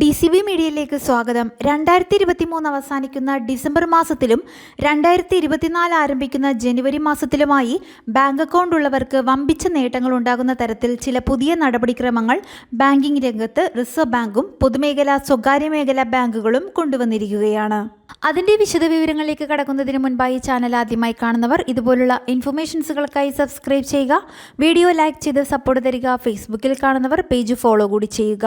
D C B മീഡിയയിലേക്ക് സ്വാഗതം. രണ്ടായിരത്തി ഇരുപത്തി മൂന്ന് അവസാനിക്കുന്ന ഡിസംബർ മാസത്തിലും രണ്ടായിരത്തി ഇരുപത്തിനാല് ആരംഭിക്കുന്ന ജനുവരി മാസത്തിലുമായി ബാങ്ക് അക്കൗണ്ട് ഉള്ളവർക്ക് വമ്പിച്ച നേട്ടങ്ങൾ ഉണ്ടാകുന്ന തരത്തിൽ ചില പുതിയ നടപടിക്രമങ്ങൾ ബാങ്കിംഗ് രംഗത്ത് റിസർവ് ബാങ്കും പൊതുമേഖലാ സ്വകാര്യ മേഖലാ ബാങ്കുകളും കൊണ്ടുവന്നിരിക്കുകയാണ്. അതിന്റെ വിശദവിവരങ്ങളിലേക്ക് കടക്കുന്നതിന് മുൻപായി ചാനൽ ആദ്യമായി കാണുന്നവർ ഇതുപോലുള്ള ഇൻഫർമേഷൻസുകൾക്കായി സബ്സ്ക്രൈബ് ചെയ്യുക. വീഡിയോ ലൈക്ക് ചെയ്ത് സപ്പോർട്ട് തരിക. ഫേസ്ബുക്കിൽ കാണുന്നവർ പേജ് ഫോളോ കൂടി ചെയ്യുക.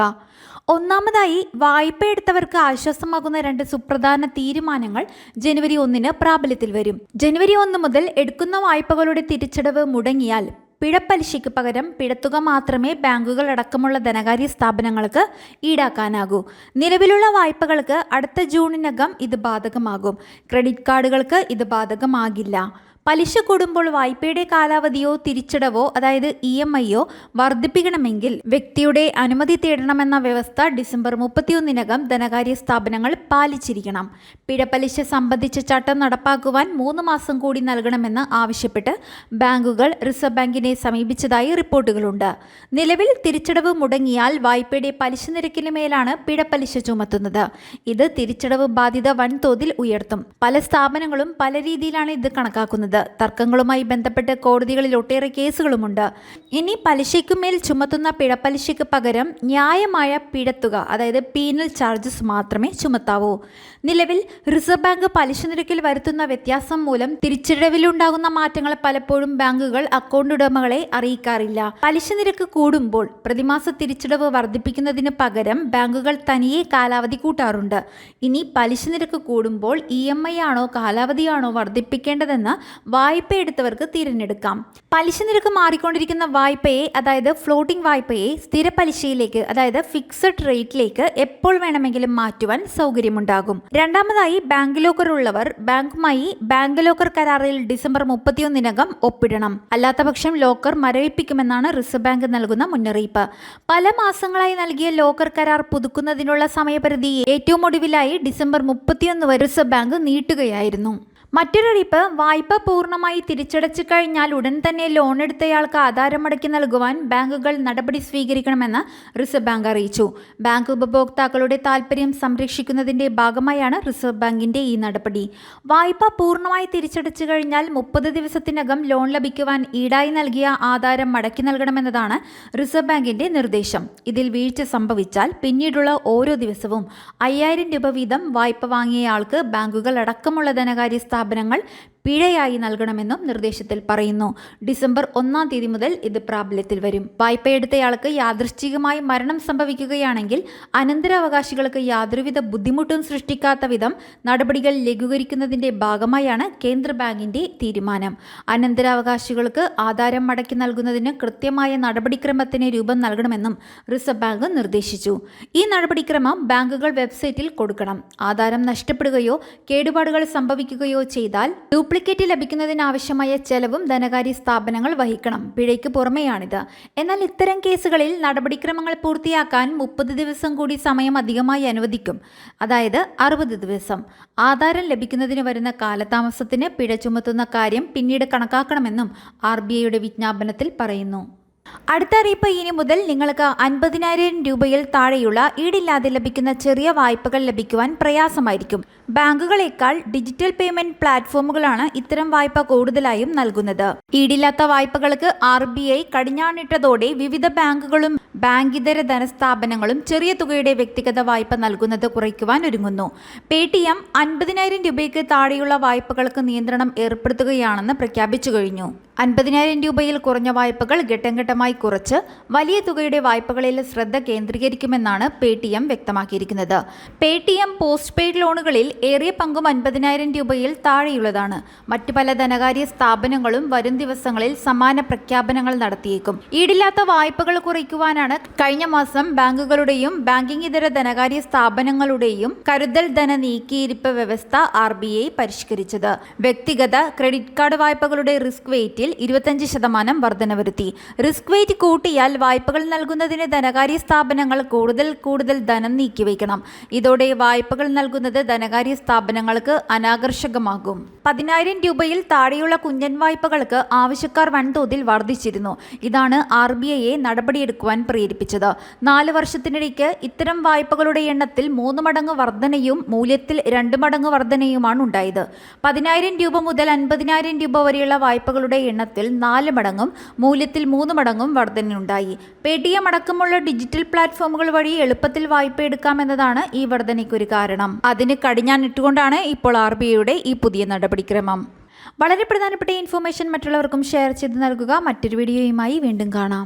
ഒന്നാമതായി വായ്പ എടുത്തവർക്ക് ആശ്വാസമാകുന്ന രണ്ട് സുപ്രധാന തീരുമാനങ്ങൾ ജനുവരി ഒന്നിന് പ്രാബല്യത്തിൽ വരും. ജനുവരി ഒന്ന് മുതൽ എടുക്കുന്ന വായ്പകളുടെ തിരിച്ചടവ് മുടങ്ങിയാൽ പിഴപ്പലിശയ്ക്ക് പകരം പിഴത്തുക മാത്രമേ ബാങ്കുകൾ അടക്കമുള്ള ധനകാര്യ സ്ഥാപനങ്ങൾക്ക് ഈടാക്കാനാകൂ. നിലവിലുള്ള വായ്പകൾക്ക് അടുത്ത ജൂണിനകം ഇത് ബാധകമാകും. ക്രെഡിറ്റ് കാർഡുകൾക്ക് ഇത് ബാധകമാകില്ല. പലിശ കൂടുമ്പോൾ വായ്പയുടെ കാലാവധിയോ തിരിച്ചടവോ അതായത് ഇ എം ഐയോ വർദ്ധിപ്പിക്കണമെങ്കിൽ വ്യക്തിയുടെ അനുമതി തേടണമെന്ന വ്യവസ്ഥ ഡിസംബർ മുപ്പത്തിയൊന്നിനകം ധനകാര്യ സ്ഥാപനങ്ങൾ പാലിച്ചിരിക്കണം. പിഴപ്പലിശ സംബന്ധിച്ച ചട്ടം നടപ്പാക്കുവാൻ മൂന്ന് മാസം കൂടി നൽകണമെന്ന് ആവശ്യപ്പെട്ട് ബാങ്കുകൾ റിസർവ് ബാങ്കിനെ സമീപിച്ചതായി റിപ്പോർട്ടുകളുണ്ട്. നിലവിൽ തിരിച്ചടവ് മുടങ്ങിയാൽ വായ്പയുടെ പലിശ നിരക്കിന് മേലാണ് പിഴപ്പലിശ ചുമത്തുന്നത്. ഇത് തിരിച്ചടവ് ബാധ്യത വൻതോതിൽ ഉയർത്തും. പല സ്ഥാപനങ്ങളും പല രീതിയിലാണ് ഇത് കണക്കാക്കുന്നത്. തർക്കങ്ങളുമായി ബന്ധപ്പെട്ട് കോടതികളിൽ ഒട്ടേറെ കേസുകളുമുണ്ട്. ഇനി പലിശയ്ക്കുമേൽ ചുമത്തുന്ന പിഴപ്പലിശയ്ക്ക് പകരം ന്യായമായ പിഴത്തുക അതായത് പീനൽ ചാർജസ് മാത്രമേ ചുമത്താവൂ. നിലവിൽ റിസർവ് ബാങ്ക് പലിശ നിരക്കിൽ വരുത്തുന്ന വ്യത്യാസം മൂലം തിരിച്ചടവിലുണ്ടാകുന്ന മാറ്റങ്ങൾ പലപ്പോഴും ബാങ്കുകൾ അക്കൗണ്ട് ഉടമകളെ അറിയിക്കാറില്ല. പലിശ നിരക്ക് കൂടുമ്പോൾ പ്രതിമാസ തിരിച്ചടവ് വർദ്ധിപ്പിക്കുന്നതിന് പകരം ബാങ്കുകൾ തനിയെ കാലാവധി കൂട്ടാറുണ്ട്. ഇനി പലിശ നിരക്ക് കൂടുമ്പോൾ ഇ എം ഐ ആണോ കാലാവധിയാണോ വർദ്ധിപ്പിക്കേണ്ടതെന്ന് വായ്പ എടുത്തവർക്ക് തിരഞ്ഞെടുക്കാം. പലിശ നിരക്ക് മാറിക്കൊണ്ടിരിക്കുന്ന വായ്പയെ അതായത് ഫ്ലോട്ടിംഗ് വായ്പയെ സ്ഥിര പലിശയിലേക്ക് അതായത് ഫിക്സഡ് റേറ്റിലേക്ക് എപ്പോൾ വേണമെങ്കിലും മാറ്റുവാൻ സൗകര്യമുണ്ടാകും. രണ്ടാമതായി ബാങ്ക് ലോക്കർ ഉള്ളവർ ബാങ്കുമായി ബാങ്ക് ലോക്കർ കരാറിൽ ഡിസംബർ മുപ്പത്തിയൊന്നിനകം ഒപ്പിടണം. അല്ലാത്തപക്ഷം ലോക്കർ മരവിപ്പിക്കുമെന്നാണ് റിസർവ് ബാങ്ക് നൽകുന്ന മുന്നറിയിപ്പ്. പല മാസങ്ങളായി നൽകിയ ലോക്കർ കരാർ പുതുക്കുന്നതിനുള്ള സമയപരിധി ഏറ്റവും ഒടുവിലായി ഡിസംബർ മുപ്പത്തിയൊന്ന് വരെ റിസർവ് ബാങ്ക് നീട്ടുകയായിരുന്നു. മറ്റൊരറിയിപ്പ് വായ്പ പൂർണമായി തിരിച്ചടച്ചു കഴിഞ്ഞാൽ ഉടൻ തന്നെ ലോൺ എടുത്തയാൾക്ക് ആധാരം മടക്കി നൽകുവാൻ ബാങ്കുകൾ നടപടി സ്വീകരിക്കണമെന്ന് റിസർവ് ബാങ്ക് അറിയിച്ചു. ബാങ്ക് ഉപഭോക്താക്കളുടെ താൽപ്പര്യം സംരക്ഷിക്കുന്നതിന്റെ ഭാഗമായാണ് റിസർവ് ബാങ്കിന്റെ ഈ നടപടി. വായ്പ പൂർണമായി തിരിച്ചടച്ചു കഴിഞ്ഞാൽ മുപ്പത് ദിവസത്തിനകം ലോൺ ലഭിക്കുവാൻ ഈടായി നൽകിയ ആധാരം മടക്കി നൽകണമെന്നതാണ് റിസർവ് ബാങ്കിന്റെ നിർദ്ദേശം. ഇതിൽ വീഴ്ച സംഭവിച്ചാൽ പിന്നീടുള്ള ഓരോ ദിവസവും അയ്യായിരം രൂപ വീതം വായ്പ വാങ്ങിയയാൾക്ക് ബാങ്കുകൾ അടക്കമുള്ള ധനകാര്യ സ്ഥാപനങ്ങൾ പിഴയായി നൽകണമെന്നും നിർദ്ദേശത്തിൽ പറയുന്നു. ഡിസംബർ ഒന്നാം തീയതി മുതൽ ഇത് പ്രാബല്യത്തിൽ വരും. വായ്പയെടുത്തയാൾക്ക് യാദൃശ്ചികമായി മരണം സംഭവിക്കുകയാണെങ്കിൽ അനന്തരാവകാശികൾക്ക് യാതൊരുവിധ ബുദ്ധിമുട്ടും സൃഷ്ടിക്കാത്ത വിധം നടപടികൾ ലഘൂകരിക്കുന്നതിന്റെ ഭാഗമായാണ് കേന്ദ്ര ബാങ്കിന്റെ തീരുമാനം. അനന്തരാവകാശികൾക്ക് ആധാരം മടക്കി നൽകുന്നതിന് കൃത്യമായ നടപടിക്രമത്തിന് രൂപം നൽകണമെന്നും റിസർവ് ബാങ്ക് നിർദ്ദേശിച്ചു. ഈ നടപടിക്രമം ബാങ്കുകൾ വെബ്സൈറ്റിൽ കൊടുക്കണം. ആധാരം നഷ്ടപ്പെടുകയോ കേടുപാടുകൾ സംഭവിക്കുകയോ ചെയ്താൽ ഡ്യൂപ്ലിക്കേറ്റ് ലഭിക്കുന്നതിനാവശ്യമായ ചെലവും ധനകാര്യ സ്ഥാപനങ്ങൾ വഹിക്കണം. പിഴയ്ക്ക് പുറമെയാണിത്. എന്നാൽ ഇത്തരം കേസുകളിൽ നടപടിക്രമങ്ങൾ പൂർത്തിയാക്കാൻ മുപ്പത് ദിവസം കൂടി സമയം അധികമായി അനുവദിക്കും. അതായത് അറുപത് ദിവസം. ആധാരം ലഭിക്കുന്നതിന് വരുന്ന കാലതാമസത്തിന് പിഴ ചുമത്തുന്ന കാര്യം പിന്നീട് കണക്കാക്കണമെന്നും ആർ ബി ഐയുടെ വിജ്ഞാപനത്തിൽ പറയുന്നു. അടുത്ത അറിയിപ്പ് ഇനി മുതൽ നിങ്ങൾക്ക് അൻപതിനായിരം രൂപയിൽ താഴെയുള്ള ഈടില്ലാതെ ലഭിക്കുന്ന ചെറിയ വായ്പകൾ ലഭിക്കുവാൻ പ്രയാസമായിരിക്കും. ബാങ്കുകളേക്കാൾ ഡിജിറ്റൽ പേയ്മെന്റ് പ്ലാറ്റ്ഫോമുകളാണ് ഇത്തരം വായ്പ കൂടുതലായും നൽകുന്നത്. ഈടില്ലാത്ത വായ്പകൾക്ക് ആർ ബി ഐ കടിഞ്ഞാണിട്ടതോടെ വിവിധ ബാങ്കുകളും ബാങ്കിതര ധനസ്ഥാപനങ്ങളും ചെറിയ തുകയുടെ വ്യക്തിഗത വായ്പ നൽകുന്നത് കുറയ്ക്കുവാൻ ഒരുങ്ങുന്നു. പേ ടി എം അൻപതിനായിരം രൂപയ്ക്ക് താഴെയുള്ള വായ്പകൾക്ക് നിയന്ത്രണം ഏർപ്പെടുത്തുകയാണെന്ന് പ്രഖ്യാപിച്ചു കഴിഞ്ഞു. അൻപതിനായിരം രൂപയിൽ കുറഞ്ഞ വായ്പകൾ ഘട്ടം ഘട്ടമായി കുറച്ച് വലിയ തുകയുടെ വായ്പകളിൽ ശ്രദ്ധ കേന്ദ്രീകരിക്കുമെന്നാണ് പേ ടി എം വ്യക്തമാക്കിയിരിക്കുന്നത്. Paytm post paid ലോണുകളിൽ ഏറിയ പങ്കും അൻപതിനായിരം രൂപയിൽ താഴെയുള്ളതാണ്. മറ്റു പല ധനകാര്യ സ്ഥാപനങ്ങളും വരും ദിവസങ്ങളിൽ സമാന പ്രഖ്യാപനങ്ങൾ നടത്തിയേക്കും. ഈടില്ലാത്ത വായ്പകൾ കുറയ്ക്കുവാനാണ് കഴിഞ്ഞ മാസം ബാങ്കുകളുടെയും ബാങ്കിംഗ് ഇതര ധനകാര്യ സ്ഥാപനങ്ങളുടെയും കരുതൽ ധന നീക്കിയിരിപ്പ് വ്യവസ്ഥ ആർ ബി ഐ പരിഷ്കരിച്ചത്. വ്യക്തിഗത ക്രെഡിറ്റ് കാർഡ് വായ്പകളുടെ റിസ്ക് വെയിറ്റിൽ ഇരുപത്തഞ്ച് ശതമാനം വർധന വരുത്തി. റിസ്ക് വെയിറ്റ് കൂട്ടിയാൽ വായ്പകൾ നൽകുന്നതിന് ധനകാര്യ സ്ഥാപനങ്ങൾ കൂടുതൽ കൂടുതൽ ധനം നീക്കിവെക്കണം. ഇതോടെ വായ്പകൾ നൽകുന്നത് ധനകാര്യ സ്ഥാപനങ്ങൾക്ക് അനാകർഷകമാകും. പതിനായിരം രൂപയിൽ താഴെയുള്ള കുഞ്ഞൻ വായ്പകൾക്ക് ആവശ്യക്കാർ വൻതോതിൽ വർദ്ധിച്ചിരുന്നു. ഇതാണ് ആർ ബി ഐയെ നടപടിയെടുക്കുവാൻ പ്രേരിപ്പിച്ചത്. നാല് വർഷത്തിനിടയ്ക്ക് ഇത്തരം വായ്പകളുടെ എണ്ണത്തിൽ മൂന്ന് മടങ്ങ് വർധനയും മൂല്യത്തിൽ രണ്ട് മടങ്ങ് വർധനയുമാണ് ഉണ്ടായത്. പതിനായിരം രൂപ മുതൽ അൻപതിനായിരം രൂപ വരെയുള്ള വായ്പകളുടെ എണ്ണത്തിൽ നാല് മടങ്ങും മൂല്യത്തിൽ മൂന്ന് മടങ്ങും വർധനയുണ്ടായി. പേ ടി എം അടക്കമുള്ള ഡിജിറ്റൽ പ്ലാറ്റ്ഫോമുകൾ വഴി എളുപ്പത്തിൽ വായ്പ എടുക്കാമെന്നതാണ് ഈ വർധനയ്ക്കൊരു കാരണം. അതിന് കടിഞ്ഞാണിട്ടുകൊണ്ടാണ് ഇപ്പോൾ ആർ ബി ഐയുടെ ഈ പുതിയ നടപടിക്രമം വളരെ പ്രധാനപ്പെട്ട ഇൻഫോർമേഷൻ മറ്റുള്ളവർക്കും ഷെയർ ചെയ്ത് നൽകുക. മറ്റൊരു വീഡിയോയുമായി വീണ്ടും കാണാം.